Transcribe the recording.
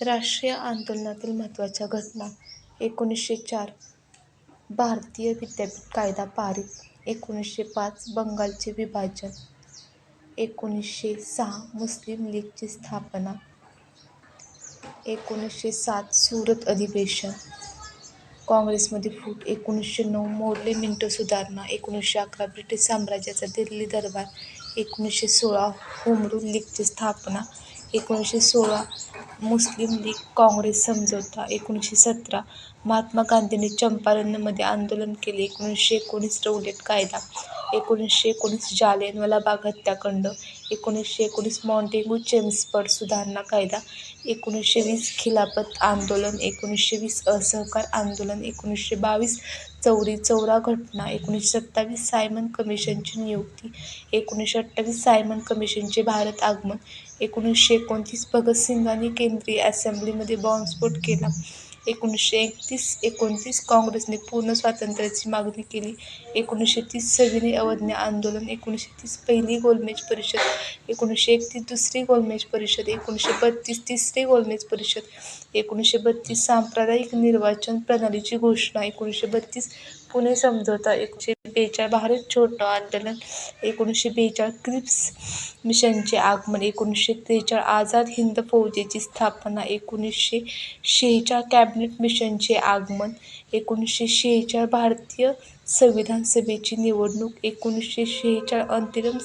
राष्ट्रीय आंदोलनातील महत्त्वाच्या घटना. एकोणीसशे चार. भारतीय विद्यापीठ कायदा पारित. एकोणीसशे पाच बंगालचे विभाजन. एकोणीसशे सहा मुस्लिम लीगची स्थापना. एकोणीसशे सात सुरत अधिवेशन. काँग्रेसमध्ये फूट. एकोणीसशे नऊ मोर्ले मिंटो सुधारणा. एकोणीसशे अकरा ब्रिटिश साम्राज्याचा दिल्ली दरबार. एकोणीसशे सोळा होमरूल लीगची स्थापना. एकोणीसशे सोळा मुस्लिम लीग काँग्रेस समझोता एकोणीसशे सतरा महात्मा गांधींनी चंपारणमध्ये आंदोलन केले एकोणीसशे एकोणीस रौलट कायदा. एकोणीसशे एकोणीस जालियनवाला बाग हत्याकांड एकोणीसशे एकोणीस मॉन्टेगू चेम्सफर्ड सुधारणा कायदा एकोणीसशे वीस खिलाफत आंदोलन एकोणीसशे वीस असहकार आंदोलन एकोणीसशे बावीस चौरी चौरा घटना एकोणीसशे सत्तावीस सायमन कमिशनची नियुक्ती एकोणीसशे अठ्ठावीस सायमन कमिशनचे भारत आगमन एकोणीसशे एकोणतीस भगतसिंगांनी केंद्रीय असेंब्लीमध्ये बॉम्बस्फोट केला. एकोणीसशे एकतीस एकोणतीस काँग्रेसने पूर्ण स्वातंत्र्याची मागणी केली. एकोणीसशे तीस सविनय अवज्ञा आंदोलन एकोणीसशे तीस पहिली गोलमेज परिषद एकोणीसशे एकतीस दुसरी गोलमेज परिषद एकोणीसशे बत्तीस तिसरी गोलमेज परिषद एकोणीसशे बत्तीस सांप्रदायिक निर्वाचन प्रणालीची घोषणा एकोणीसशे बत्तीस पुणे समझोता एकोणीसशे बेचाळ भारत छोटो आंदोलन एकोणीसशे बेचाळ क्रिप्स मिशनचे आगमन एकोणीसशे त्रेचाळ आझाद हिंद फौजेची स्थापना एकोणीसशे शेहेचाळ कॅबिनेट मिशनचे आगमन एकोणीसशे शेहेचाळ भारतीय संविधान सभेची निवडणूक एकोणीसशे शेहेचाळ अंतरिम